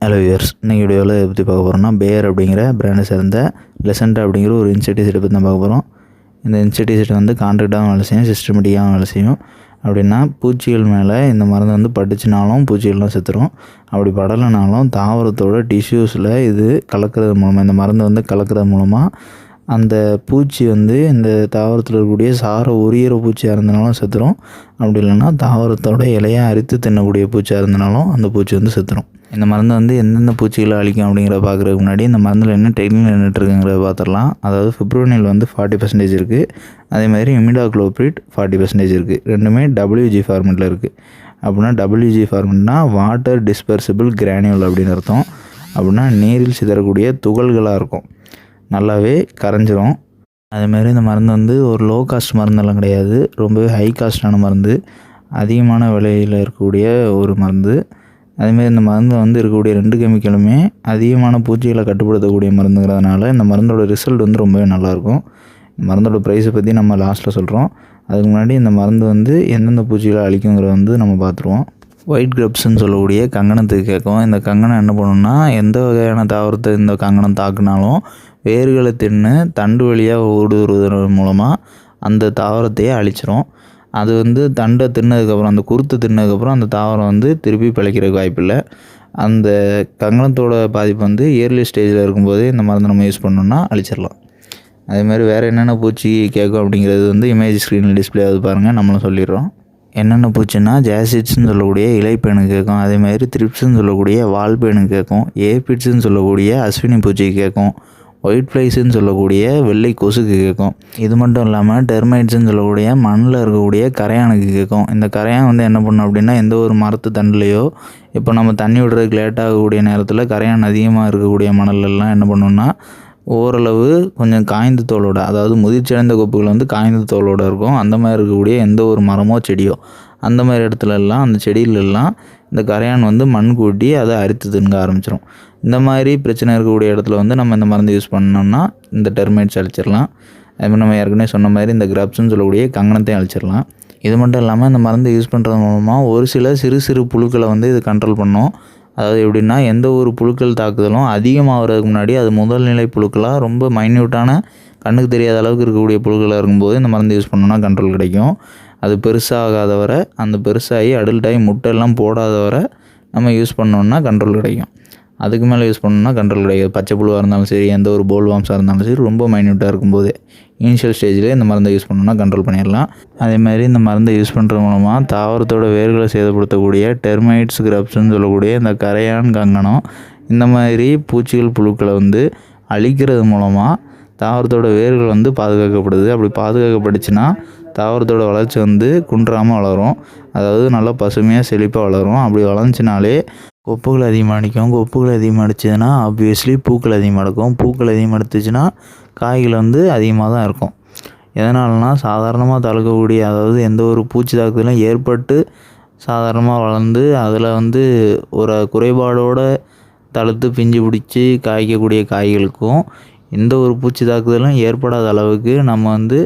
Hello years இன்றைக்கி வீடியோவில் எதை பற்றி பார்க்க போகிறோம்னா பேர் அப்படிங்கிற பிராண்டை சேர்ந்த லெசண்டா அப்படிங்கிற ஒரு இன்செக்டிசைடை பற்றி தான் பார்க்க போகிறோம் இந்த இன்செக்டிசைட் வந்து கான்ட்ராக்டாகவும் வேலை செய்யும் சிஸ்டமேட்டிக்காகவும் வேலை செய்யும். அப்படின்னா பூச்சிகள் மேலே இந்த மருந்து வந்து பட்டுச்சுனாலும் பூச்சிகள்லாம் செத்துரும். அப்படி படலைனாலும் தாவரத்தோட டிஷ்யூஸில் இது கலக்கிறது மூலமாக இந்த மருந்து வந்து கலக்கிறது மூலமாக அந்த பூச்சி வந்து இந்த தாவரத்தில் இருக்கக்கூடிய சாரை உரியிற பூச்சியாக இருந்தனாலும் செத்துரும். அப்படி இல்லைன்னா தாவரத்தோட இலையை அரித்து தின்னக்கூடிய பூச்சியாக இருந்தனாலும் அந்த பூச்சி வந்து செத்துரும். இந்த மருந்து வந்து எந்தெந்த பூச்சிகளை அழிக்கும் அப்படிங்கிறத பார்க்குறதுக்கு முன்னாடி இந்த மருந்தில் என்ன டெக்னிக் நின்றுட்டு பார்த்துடலாம். அதாவது ஃபிப்ரோனில் வந்து ஃபார்ட்டி பர்சன்டேஜ் இருக்குது அதே மாதிரி இமிடாக்ளோப்ரிட் ஃபார்ட்டி பர்சன்டேஜ் இருக்குது ரெண்டுமே டபிள்யூஜி ஃபார்மெட்டில் இருக்குது அப்படின்னா டபிள்யூஜி ஃபார்மெட்னா வாட்டர் டிஸ்பர்சிபிள் கிரானியூல் அப்படின்னு அர்த்தம். அப்படின்னா நீரில் சிதறக்கூடிய துகள்களாக இருக்கும். நல்லாவே கரைஞ்சிரும். அதுமாரி இந்த மருந்து வந்து ஒரு லோ காஸ்ட் மருந்தெல்லாம் கிடையாது. ரொம்பவே ஹை காஸ்டான மருந்து. அதிகமான விலையில் இருக்கக்கூடிய ஒரு மருந்து. அதேமாரி இந்த மருந்து வந்து இருக்கக்கூடிய ரெண்டு கெமிக்கலுமே அதிகமான பூச்சிகளை கட்டுப்படுத்தக்கூடிய மருந்துங்கிறதுனால இந்த மருந்தோட ரிசல்ட் வந்து ரொம்பவே நல்லாயிருக்கும். இந்த மருந்தோட ப்ரைஸை பற்றி நம்ம லாஸ்ட்டில் சொல்கிறோம் அதுக்கு முன்னாடி இந்த மருந்து வந்து எந்தெந்த பூச்சிகளை அழிக்குங்கிறத வந்து நம்ம பார்த்துருவோம். ஒயிட் கிரப்ஸ்ன்னு சொல்லக்கூடிய கங்கணத்துக்கு கேட்கும் இந்த கங்கணம் என்ன பண்ணுன்னா எந்த வகையான தாவரத்தை இந்த கங்கணம் தாக்குனாலும் வேர்களை தின்னு தண்டு வழியாக ஊடுருவதன் மூலமாக அந்த தாவரத்தையே அழிச்சிரும். அது வந்து தண்டை தின்னதுக்கப்புறம் அந்த குருத்து தின்னதுக்கப்புறம் அந்த தாவரம் வந்து திருப்பி பிழைக்கிறதுக்கு வாய்ப்பில்லை அந்த கங்கணத்தோட பாதிப்பு வந்து இயர்லி ஸ்டேஜில் இருக்கும்போதே இந்த மருந்து நம்ம யூஸ் பண்ணோம்னா அழிச்சிடலாம் அதேமாதிரி வேறு என்னென்ன பூச்சி கேட்கும் அப்படிங்கிறது வந்து இமேஜ் ஸ்க்ரீனில் டிஸ்பிளே ஆகுது பாருங்கள் நம்மளும் சொல்லிடுறோம். என்னென்ன பூச்சின்னா ஜாசிட்ஸ்னு சொல்லக்கூடிய இலைப்பேனு கேட்கும். அதேமாதிரி த்ரிப்ஸ்ன்னு சொல்லக்கூடிய வால்பேனு கேட்கும். ஏபிட்ஸ்ன்னு சொல்லக்கூடிய அஸ்வினி பூச்சி கேட்கும். ஒயிட் ஃப்ளைஸ்ன்னு சொல்லக்கூடிய வெள்ளை கொசுக்கு கேட்கும் இது மட்டும் இல்லாமல் டெர்மைட்ஸ்ன்னு சொல்லக்கூடிய மண்ணில் இருக்கக்கூடிய கரையானுக்கு கேட்கும் இந்த கரையான் வந்து என்ன பண்ணும் அப்படின்னா எந்த ஒரு மரத்து தண்டுலேயோ இப்போ நம்ம தண்ணி விடுறதுக்கு லேட் ஆகக்கூடிய நேரத்தில் கரையான் அதிகமாக இருக்கக்கூடிய மணலெல்லாம் என்ன பண்ணுன்னா ஓரளவு கொஞ்சம் காய்ந்த தோலோட அதாவது முதிர்ச்சியடைந்த கொப்புகள் வந்து காய்ந்த தோலோட இருக்கும். அந்த மாதிரி இருக்கக்கூடிய எந்த ஒரு மரமோ செடியோ அந்த மாதிரி இடத்துலலாம் அந்த செடியிலெல்லாம் இந்த கரையான் வந்து மண் கூட்டி அதை அரித்து தின்க ஆரம்பிச்சிடும் இந்த மாதிரி பிரச்சனை இருக்கக்கூடிய இடத்துல வந்து நம்ம இந்த மருந்து யூஸ் பண்ணோம்னா இந்த டெர்மைட்ஸ் அழிச்சிடலாம். அதுமாதிரி நம்ம ஏற்கனவே சொன்ன மாதிரி இந்த கிரப்ஸ்ன்னு சொல்லக்கூடிய கங்கணத்தையும் அழிச்சிடலாம். இது மட்டும் இல்லாமல் இந்த மருந்து யூஸ் பண்ணுறது மூலமாக ஒரு சில சிறு சிறு புழுக்களை வந்து இது கண்ட்ரோல் பண்ணும். அதாவது எப்படின்னா எந்த ஒரு புழுக்கள் தாக்குதலும் அதிகமாகிறதுக்கு முன்னாடி அது முதல் நிலை புழுக்களாக ரொம்ப மைன்யூட்டான கண்ணுக்கு தெரியாத அளவுக்கு இருக்கக்கூடிய புழுக்களாக இருக்கும்போது இந்த மருந்து யூஸ் பண்ணோன்னா கண்ட்ரோல் கிடைக்கும். அது பெருசாகாத வரை அந்த பெருசாகி அடல்ட்டாகி முட்டையெல்லாம் போடாத வரை நம்ம யூஸ் பண்ணோன்னா கண்ட்ரோல் கிடைக்கும். அதுக்கு மேலே யூஸ் பண்ணணும்னா கண்ட்ரோல் கிடையாது. பச்சை புழுவாக இருந்தாலும் சரி எந்த ஒரு போல் வாம்ஸாக இருந்தாலும் சரி ரொம்ப மைன்யூட்டாக இருக்கும்போது இனிஷியல் ஸ்டேஜில் இந்த மருந்தை யூஸ் பண்ணோம்னா கண்ட்ரோல் பண்ணிடலாம். அதே மாதிரி இந்த மருந்தை யூஸ் பண்ணுறது மூலமாக தாவரத்தோட வேர்களை சேதப்படுத்தக்கூடிய டெர்மைட்ஸ் கிரப்ஸ்ன்னு சொல்லக்கூடிய இந்த கரையான் கங்கணம் இந்த மாதிரி பூச்சிகள் புழுக்களை வந்து அழிக்கிறது மூலமாக தாவரத்தோட வேர்கள் வந்து பாதுகாக்கப்படுது. அப்படி பாதுகாக்கப்பட்டுச்சுன்னா தாவரத்தோட வளர்ச்சி வந்து குன்றாமல் வளரும். அதாவது நல்லா பசுமையாக செழிப்பாக வளரும். அப்படி வளர்ந்துச்சினாலே கொப்புகள் அதிகமாக அடிக்கும். கொப்புகள் அதிகமாக அடிச்சதுன்னா ஆப்வியஸ்லி பூக்கள் அதிகமாக எடுக்கும். பூக்கள் அதிகமாக எடுத்துச்சுன்னா காய்கள் வந்து அதிகமாக தான் இருக்கும். எதனாலனா சாதாரணமாக தளர்க்கக்கூடிய அதாவது எந்த ஒரு பூச்சி தாக்குதலும் ஏற்பட்டு சாதாரணமாக வளர்ந்து அதில் வந்து ஒரு குறைபாடோடு தழுத்து பிஞ்சு பிடிச்சி காய்க்கக்கூடிய காய்களுக்கும் எந்த ஒரு பூச்சி தாக்குதலும் ஏற்படாத அளவுக்கு நம்ம வந்து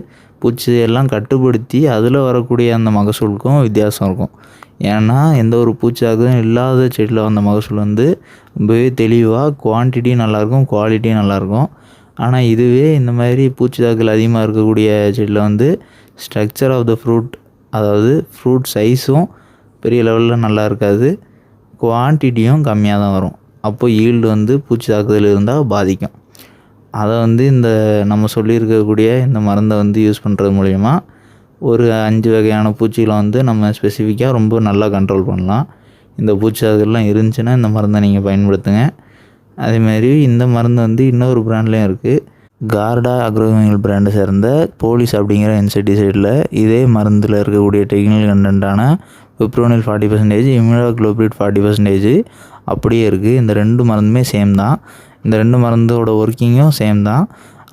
பூச்சி எல்லாம் கட்டுப்படுத்தி அதில் வரக்கூடிய அந்த மகசூலுக்கும் வித்தியாசம் இருக்கும். ஏன்னா எந்த ஒரு பூச்சாக்கும் இல்லாத செடியில் வந்த மகசூல் வந்து ரொம்பவே தெளிவாக குவான்டிட்டி நல்லாயிருக்கும் குவாலிட்டியும் நல்லாயிருக்கும். ஆனால் இதுவே இந்த மாதிரி பூச்சி தாக்குதல் அதிகமாக இருக்கக்கூடிய செடியில் வந்து ஸ்ட்ரக்சர் ஆஃப் த ஃப்ரூட் அதாவது ஃப்ரூட் சைஸும் பெரிய லெவலில் நல்லா இருக்காது. குவான்டிட்டியும் கம்மியாக தான் வரும். அப்போது ஈல்டு வந்து பூச்சி தாக்குதல் இருந்தால் பாதிக்கும். அதை வந்து இந்த நம்ம சொல்லியிருக்கக்கூடிய இந்த மருந்தை வந்து யூஸ் பண்ணுறது மூலிமா ஒரு அஞ்சு வகையான பூச்சிகளை வந்து நம்ம ஸ்பெசிஃபிக்காக ரொம்ப நல்லா கண்ட்ரோல் பண்ணலாம். இந்த பூச்சி அதெல்லாம் இருந்துச்சுன்னா இந்த மருந்தை நீங்கள் பயன்படுத்துங்க. அதேமாரி இந்த மருந்து வந்து இன்னொரு ப்ராண்ட்லேயும் இருக்குது கார்டா அக்ரோமியல் பிராண்டை சேர்ந்த போலீஸ் அப்படிங்கிற இன்செக்டிசைடில் இதே மருந்தில் இருக்கக்கூடிய technical கண்டென்ட்டான fipronil forty percentage imidacloprid forty percentage அப்படியே இருக்குது இந்த ரெண்டு மருந்துமே சேம் தான். இந்த ரெண்டு மருந்தோட ஒர்க்கிங்கும் சேம் தான்.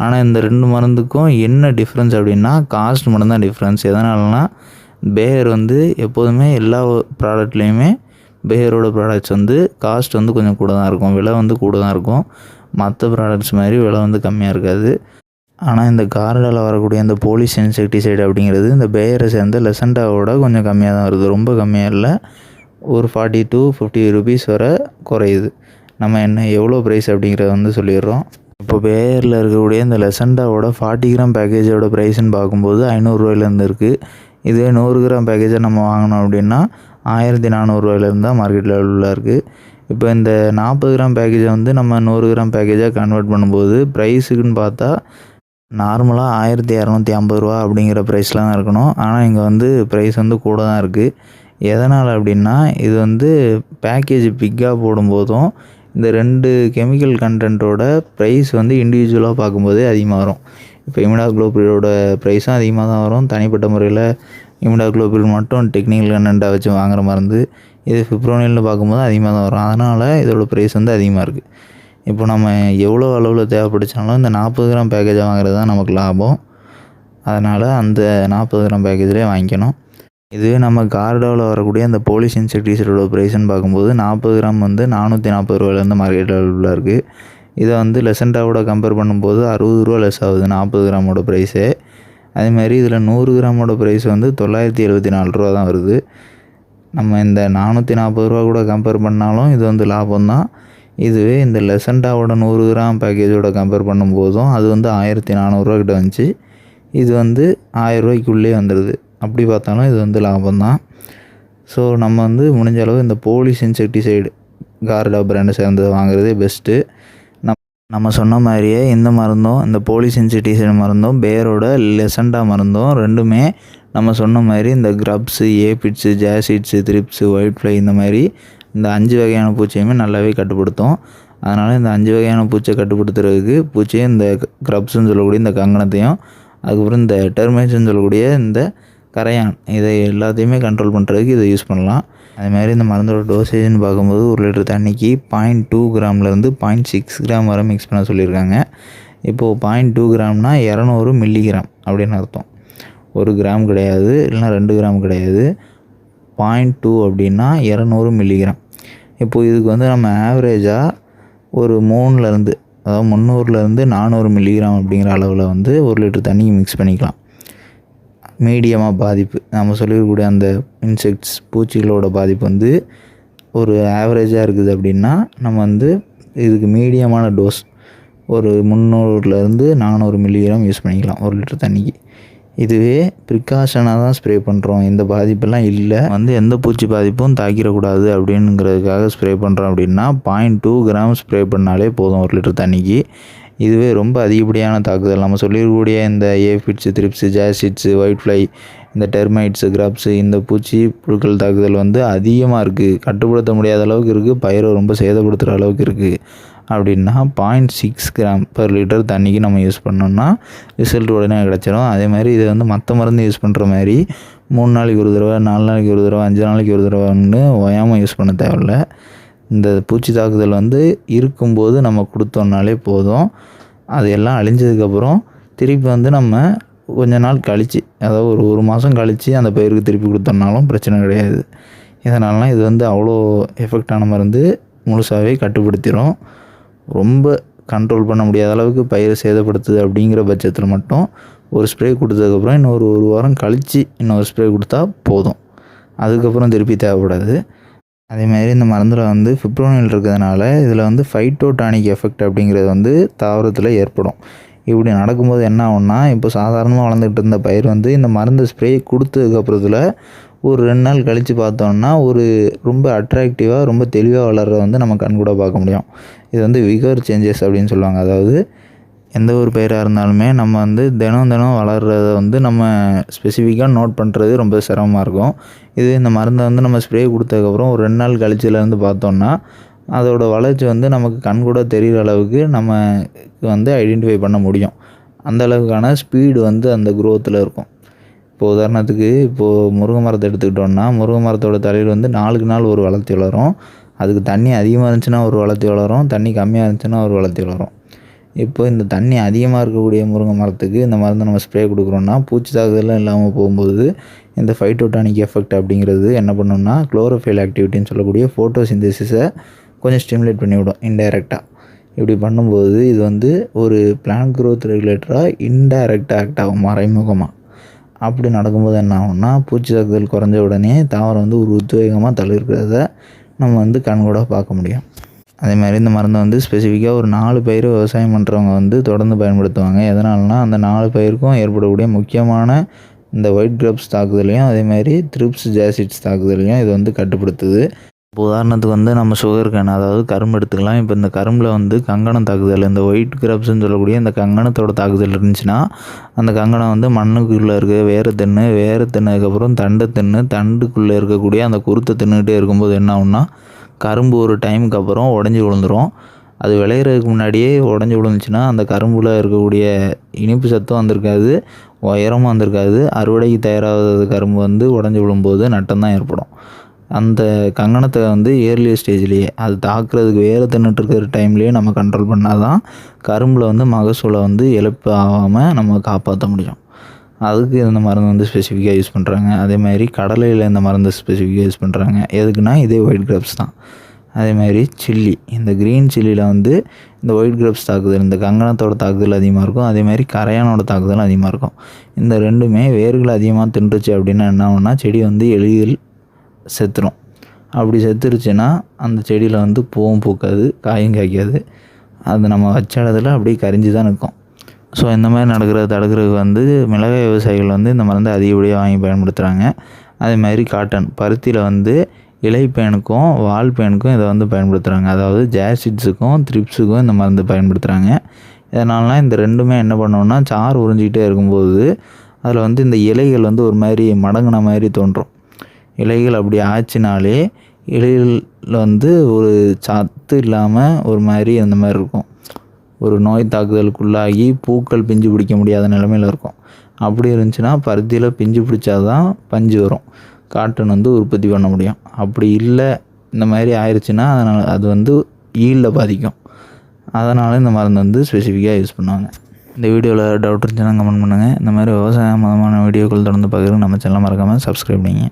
ஆனால் இந்த ரெண்டு மருந்துக்கும் என்ன டிஃப்ரென்ஸ் அப்படின்னா காஸ்ட் மட்டும்தான் டிஃப்ரென்ஸ் எதனாலனா பேயர் வந்து எப்போதுமே எல்லா ப்ராடக்ட்லேயுமே பேயரோட ப்ராடக்ட்ஸ் வந்து காஸ்ட் வந்து கொஞ்சம் கூட தான் இருக்கும். விலை வந்து கூட தான் இருக்கும். மற்ற ப்ராடக்ட்ஸ் மாதிரி விலை வந்து கம்மியாக இருக்காது. ஆனால் இந்த கார்டில் வரக்கூடிய இந்த போலீஸ் இன்செக்டிசைடு அப்படிங்கிறது இந்த பேயரை சேர்ந்த லெசண்டாவோட கொஞ்சம் கம்மியாக தான் வருது. ரொம்ப கம்மியாக இல்லை ஒரு ஃபார்ட்டி டூ ஃபிஃப்டி ருபீஸ் வரை குறையுது. நம்ம என்ன எவ்வளோ ப்ரைஸ் அப்படிங்கிறத வந்து சொல்லிடுறோம். இப்போ பேரில் இருக்கக்கூடிய இந்த லெசண்டாவோட ஃபார்ட்டி கிராம் பேக்கேஜோட ப்ரைஸ்ன்னு பார்க்கும்போது ஐநூறுரூவாயிலேருந்து இருக்குது இதுவே நூறு கிராம் பேக்கேஜை நம்ம வாங்கினோம் அப்படின்னா ஆயிரத்தி நானூறுரூவாயிலேருந்து தான் மார்க்கெட்டில் உள்ள இருக்குது இப்போ இந்த நாற்பது கிராம் பேக்கேஜை வந்து நம்ம நூறு கிராம் பேக்கேஜாக கன்வெர்ட் பண்ணும்போது ப்ரைஸுக்குன்னு பார்த்தா நார்மலாக ஆயிரத்தி இரநூத்தி ஐம்பது ரூபா அப்படிங்கிற ப்ரைஸில் தான் இருக்கணும். ஆனால் இங்கே வந்து ப்ரைஸ் வந்து கூட தான் இருக்குது எதனால் அப்படின்னா இது வந்து பேக்கேஜ் பிக்காக போடும்போதும் இந்த ரெண்டு கெமிக்கல் கண்டென்ட்டோட ப்ரைஸ் வந்து இண்டிவிஜுவலாக பார்க்கும்போது அதிகமாக வரும். இப்போ இமிடா குளோபிலோட ப்ரைஸும் அதிகமாக தான் வரும். தனிப்பட்ட முறையில் இமிடா மட்டும் டெக்னிக்கல் கண்டென்ட்டாக வச்சு வாங்குற மருந்து இது ஃபிப்ரோனில்னு பார்க்கும்போது அதிகமாக தான் வரும். அதனால் இதோட ப்ரைஸ் வந்து அதிகமாக இருக்குது இப்போ நம்ம எவ்வளோ அளவில் தேவைப்படுச்சாலும் இந்த நாற்பது கிராம் பேக்கேஜாக வாங்குறது தான் நமக்கு லாபம். அதனால் அந்த நாற்பது கிராம் பேக்கேஜ்லேயே வாங்கிக்கணும். இதுவே நம்ம கார்டோவில் வரக்கூடிய அந்த போலீஸ் இன்செக்டிசைடோட ப்ரைஸ்ன்னு பார்க்கும்போது நாற்பது கிராம் வந்து நானூற்றி நாற்பது ரூபாயிலேருந்து மார்க்கெட் அவைலபிளாக இருக்குது இதை வந்து லெசண்டாவோட கம்பேர் பண்ணும்போது அறுபது ரூபா லெஸ் ஆகுது நாற்பது கிராமோட ப்ரைஸே அதேமாதிரி இதில் நூறு கிராமோட ப்ரைஸ் வந்து தொள்ளாயிரத்தி எழுபத்தி நாலு ரூபா தான் வருது. நம்ம இந்த நானூற்றி நாற்பது ரூபா கூட கம்பேர் பண்ணாலும் இது வந்து லாபம் தான். இதுவே இந்த லெசண்டாவோட நூறு கிராம் பேக்கேஜோட கம்பேர் பண்ணும்போதும் அது வந்து ஆயிரத்தி நானூறுரூவா கிட்ட வந்துச்சு. இது வந்து ஆயிரரூவாய்க்குள்ளே வந்துடுது அப்படி பார்த்தாலும் இது வந்து லாபம் தான் ஸோ நம்ம வந்து முடிஞ்ச அளவு இந்த போலீஸ் இன்செக்டிசைடு கார்டா பிராண்டை சேர்ந்தது வாங்குறதே பெஸ்ட்டு நம் நம்ம சொன்ன மாதிரியே இந்த மருந்தும் இந்த போலீஸ் இன்செக்டிசைடு மருந்தும் பேரோட லெசண்டா மருந்தும் ரெண்டுமே நம்ம சொன்ன மாதிரி இந்த grubs aphids jassids thrips white fly இந்த மாதிரி இந்த அஞ்சு வகையான பூச்சியுமே நல்லாவே கட்டுப்படுத்தும். அதனால் இந்த அஞ்சு வகையான பூச்சை கட்டுப்படுத்துறதுக்கு பூச்சியும் இந்த க்ரப்ஸ்ன்னு சொல்லக்கூடிய இந்த கங்கணத்தையும் அதுக்கப்புறம் இந்த டெர்மைட்ஸ்ன்னு சொல்லக்கூடிய இந்த கரையான். இதை எல்லாத்தையுமே கண்ட்ரோல் பண்ணுறதுக்கு இதை யூஸ் பண்ணலாம். அதுமாதிரி இந்த மருந்தோட டோசேஜ்னு பார்க்கும்போது ஒரு லிட்டர் தண்ணிக்கு பாயிண்ட் டூ கிராம்லேருந்து பாயிண்ட் சிக்ஸ் கிராம் வரை மிக்ஸ் பண்ண சொல்லியிருக்காங்க. இப்போது பாயிண்ட் டூ கிராம்னா இரநூறு மில்லிகிராம் அப்படின்னு அர்த்தம். ஒரு கிராம் கிடையாது இல்லைனா ரெண்டு கிராம் கிடையாது. பாயிண்ட் டூ அப்படின்னா இரநூறு மில்லிகிராம் இப்போது இதுக்கு வந்து நம்ம ஆவரேஜாக ஒரு மூணுலேருந்து அதாவது முந்நூறுலேருந்து நானூறு மில்லிகிராம் அப்படிங்கிற அளவில் வந்து ஒரு லிட்டர் தண்ணி மிக்ஸ் பண்ணிக்கலாம். மீடியமாக பாதிப்பு. நம்ம சொல்லியிருக்கக்கூடிய அந்த இன்செக்ட்ஸ் பூச்சிகளோட பாதிப்பு வந்து ஒரு ஆவரேஜாக இருக்குது அப்படின்னா நம்ம வந்து இதுக்கு மீடியமான டோஸ் ஒரு முந்நூறுலேருந்து நானூறு மில்லிகிராம் யூஸ் பண்ணிக்கலாம் ஒரு லிட்டர் தண்ணிக்கு. இதுவே ப்ரிகாஷனாக தான் ஸ்ப்ரே பண்ணுறோம் இந்த பாதிப்பெல்லாம் இல்லை. வந்து எந்த பூச்சி பாதிப்பும் தாக்கிடக்கூடாது அப்படிங்கிறதுக்காக ஸ்ப்ரே பண்ணுறோம் அப்படின்னா பாயிண்ட் டூ கிராம் ஸ்ப்ரே பண்ணாலே போதும் ஒரு லிட்டர் தண்ணிக்கு. இதுவே ரொம்ப அதிகப்படியான தாக்குதல். நம்ம சொல்லியிருக்கக்கூடிய இந்த aphids thrips jassids white fly இந்த டெர்மைட்ஸு கிராப்ஸு இந்த பூச்சி புழுக்கள் தாக்குதல் வந்து அதிகமாக இருக்குது கட்டுப்படுத்த முடியாத அளவுக்கு இருக்குது பயிரை ரொம்ப சேதப்படுத்துகிற அளவுக்கு இருக்குது அப்படின்னா point six gram per litre தண்ணிக்கு நம்ம யூஸ் பண்ணோம்னா ரிசல்ட் உடனே கிடச்சிடும் அதே மாதிரி இதை வந்து மற்ற மருந்து யூஸ் பண்ணுற மாதிரி மூணு நாளைக்கு ஒரு தடவை நாலு நாளைக்கு ஒரு தடவை அஞ்சு நாளைக்கு ஒரு தடவைன்னு ஓயாமல் யூஸ் பண்ண தேவையில்லை. இந்த பூச்சி தாக்குதல் வந்து இருக்கும்போது நம்ம கொடுத்தோம்னாலே போதும். அது எல்லாம் அழிஞ்சதுக்கப்புறம் திருப்பி வந்து நம்ம கொஞ்ச நாள் கழித்து அதாவது ஒரு ஒரு மாதம் கழித்து அந்த பயிருக்கு திருப்பி கொடுத்தோம்னாலும் பிரச்சனை கிடையாது. இதனாலலாம் இது வந்து அவ்வளோ எஃபெக்டான மருந்து முழுசாகவே கட்டுப்படுத்திடும் ரொம்ப கண்ட்ரோல் பண்ண முடியாத அளவுக்கு பயிரை சேதப்படுத்துது அப்படிங்கிற பட்சத்தில் மட்டும் ஒரு ஸ்ப்ரே கொடுத்ததுக்கப்புறம் இன்னொரு ஒரு வாரம் கழித்து இன்னொரு ஸ்ப்ரே கொடுத்தா போதும். அதுக்கப்புறம் திருப்பி தேவைப்படாது. அதேமாதிரி இந்த மருந்தில் வந்து ஃபிப்ரோனில் இருக்கிறதுனால இதில் வந்து ஃபைட்டோடானிக் எஃபெக்ட் அப்படிங்கிறது வந்து தாவரத்தில் ஏற்படும். இப்படி நடக்கும்போது என்ன ஆகும்னா இப்போ சாதாரணமாக வளர்ந்துட்டு இருந்த பயிர் வந்து இந்த மருந்து ஸ்ப்ரே கொடுத்ததுக்கப்புறத்தில் ஒரு ரெண்டு நாள் கழித்து பார்த்தோம்னா ஒரு ரொம்ப அட்ராக்டிவாக ரொம்ப தெளிவாக வளர்கிறத வந்து நம்ம கண் கூட பார்க்க முடியும். இது வந்து விகர் சேஞ்சஸ் அப்படின்னு சொல்லுவாங்க. அதாவது எந்த ஒரு பயிராக இருந்தாலுமே நம்ம வந்து தினம் தினம் வளர்கிறத வந்து நம்ம ஸ்பெசிஃபிக்காக நோட் பண்ணுறது ரொம்ப சிரமமாக இருக்கும். இது இந்த மருந்தை வந்து நம்ம ஸ்ப்ரே கொடுத்ததுக்கப்புறம் ஒரு ரெண்டு நாள் கழிச்சிலேருந்து பார்த்தோம்னா அதோடய வளர்ச்சி வந்து நமக்கு கண் கூட தெரிகிற அளவுக்கு நம்ம வந்து ஐடென்டிஃபை பண்ண முடியும். அந்த அளவுக்கான ஸ்பீடு வந்து அந்த குரோத்தில் இருக்கும். இப்போ உதாரணத்துக்கு இப்போது முருங்கை மரத்தை எடுத்துக்கிட்டோம்னா முருங்கை மரத்தோட தலையில் வந்து நாளுக்கு நாள் ஒரு வளர்த்தி வளரும். அதுக்கு தண்ணி அதிகமாக இருந்துச்சுன்னா ஒரு வளர்த்தி வளரும். தண்ணி கம்மியாக இருந்துச்சுன்னா ஒரு வளர்த்தி வளரும். இப்போ இந்த தண்ணி அதிகமாக இருக்கக்கூடிய முருங்கை மரத்துக்கு இந்த மருந்தை நம்ம ஸ்ப்ரே கொடுக்குறோன்னா பூச்சி தாக்குதலாம் இல்லாமல் போகும்போது இந்த ஃபைட்டோடானிக் எஃபெக்ட் அப்படிங்கிறது என்ன பண்ணோம்னா குளோரோஃபைல் ஆக்டிவிட்டின்னு சொல்லக்கூடிய ஃபோட்டோசிந்தசிஸை கொஞ்சம் ஸ்டிமுலேட் பண்ணிவிடும் இன்டைரக்டாக இப்படி பண்ணும்போது இது வந்து ஒரு பிளான் க்ரோத் ரெகுலேட்டராக இன்டைரக்டாக ஆக்ட் ஆகும் மறைமுகமாக அப்படி நடக்கும்போது என்ன ஆகும்னா பூச்சி தாக்குதல் குறைஞ்ச உடனே தாவரம் வந்து ஒரு உத்வேகமாக தளிர்க்கிறத நம்ம வந்து கண்கூட பார்க்க முடியும். அதே மாதிரி இந்த மருந்தை வந்து ஸ்பெசிஃபிக்காக ஒரு நாலு பயிர் விவசாயம் பண்ணுறவங்க வந்து தொடர்ந்து பயன்படுத்துவாங்க. எதனாலனா அந்த நாலு பயிருக்கும் ஏற்படக்கூடிய முக்கியமான இந்த ஒயிட் கிரப்ஸ் தாக்குதலையும் அதே மாதிரி த்ரிப்ஸ் ஜாசிட்ஸ் தாக்குதலையும் இது வந்து கட்டுப்படுத்துது. இப்போ உதாரணத்துக்கு வந்து நம்ம சுகர் கேன் அதாவது கரும்பு எடுத்துக்கலாம். இப்போ இந்த கரும்பில் வந்து கங்கணம் தாக்குதல் இந்த ஒயிட் கிரப்ஸ்ன்னு சொல்லக்கூடிய இந்த கங்கணத்தோட தாக்குதல் இருந்துச்சுன்னா அந்த கங்கணம் வந்து மண்ணுக்குள்ளே இருக்க வேறு தின்னு வேறு தின்னதுக்கப்புறம் தண்டை தின்னு தண்டுக்குள்ளே இருக்கக்கூடிய அந்த குருத்தை தின்னுகிட்டே இருக்கும்போது என்ன ஆகுன்னா கரும்பு ஒரு டைமுக்கு அப்புறம் உடஞ்சி விழுந்துரும். அது விளையிறதுக்கு முன்னாடியே உடஞ்சி விழுந்துச்சுன்னா அந்த கரும்பில் இருக்கக்கூடிய இனிப்பு சத்தும் வந்திருக்காது உயரமும் வந்திருக்காது. அறுவடைக்கு தயாராகாத கரும்பு வந்து உடஞ்சி விழும்போது நட்டம்தான் ஏற்படும். அந்த கங்கணத்தை வந்து ஏர்லி ஸ்டேஜ்லேயே அது தாக்குறதுக்கு வேறு தின்னுட்டு இருக்கிற டைம்லேயே நம்ம கண்ட்ரோல் பண்ணால் தான் கரும்பில் வந்து மகசூலை வந்து இழப்பு ஆகாமல் நம்ம காப்பாற்ற முடியும். அதுக்கு இந்த மருந்து வந்து ஸ்பெசிஃபிக்காக யூஸ் பண்ணுறாங்க அதே மாதிரி கடலையில் இந்த மருந்து ஸ்பெசிஃபிக்காக யூஸ் பண்ணுறாங்க எதுக்குன்னா இதே ஒயிட் கிரப்ஸ் தான். அதே மாதிரி சில்லி இந்த க்ரீன் சில்லியில் வந்து இந்த ஒயிட் கிரப்ஸ் தாக்குதல் இந்த கங்கணத்தோட தாக்குதல் அதிகமாக இருக்கும். அதே மாதிரி கரையானோட தாக்குதல் அதிகமாக இருக்கும். இந்த ரெண்டுமே வேர்கள் அதிகமாக தின்றுச்சு அப்படின்னா என்ன ஆகும்னா செடி வந்து எளிதில் செத்துரும். அப்படி செத்துருச்சுன்னா அந்த செடியில் வந்து பூவும் பூக்காது காயும் காய்க்காது. அது நம்ம வச்ச இடத்துல அப்படியே கரிஞ்சு தான் நிற்கும். ஸோ இந்த மாதிரி நடக்கிறத தடுக்கிறதுக்கு வந்து மிளகாய் விவசாயிகள் வந்து இந்த மருந்தை அதிகப்படியாக வாங்கி பயன்படுத்துகிறாங்க அதே மாதிரி காட்டன் பருத்தியில் வந்து இலை பேனுக்கும் வால் பேனுக்கும் இதை வந்து பயன்படுத்துகிறாங்க அதாவது ஜாசிட்ஸுக்கும் த்ரிப்ஸுக்கும் இந்த மருந்து பயன்படுத்துகிறாங்க இதனாலலாம் இந்த ரெண்டுமே என்ன பண்ணோம்னா சாறு உறிஞ்சிக்கிட்டே இருக்கும்போது அதில் வந்து இந்த இலைகள் வந்து ஒரு மாதிரி மடங்கின மாதிரி தோன்றும். இலைகள் அப்படி ஆச்சுனாலே இலைகளில் வந்து ஒரு சத்து இல்லாமல் ஒரு மாதிரி அந்த மாதிரி இருக்கும். ஒரு நோய் தாக்குதலுக்குள்ளாகி பூக்கள் பிஞ்சு பிடிக்க முடியாத நிலமையில் இருக்கும். அப்படி இருந்துச்சுன்னா பருத்தியில் பிஞ்சு பிடிச்சாதான் பஞ்சு வரும். காட்டன் வந்து உற்பத்தி பண்ண முடியும். அப்படி இல்லை இந்த மாதிரி ஆயிடுச்சுன்னா அதனால் அது வந்து ஈல்ட பாதிக்கும். அதனால் இந்த மருந்து வந்து ஸ்பெசிஃபிக்காக யூஸ் பண்ணுவாங்க. இந்த வீடியோவில் டவுட் இருந்துச்சுன்னா கமெண்ட் பண்ணுங்கள் இந்த மாதிரி விவசாய மதமான வீடியோக்கள் தொடர்ந்து பார்க்குறதுக்கு நம்ம சேனல் மறக்காமல் சப்ஸ்கிரைப் பண்ணிங்க.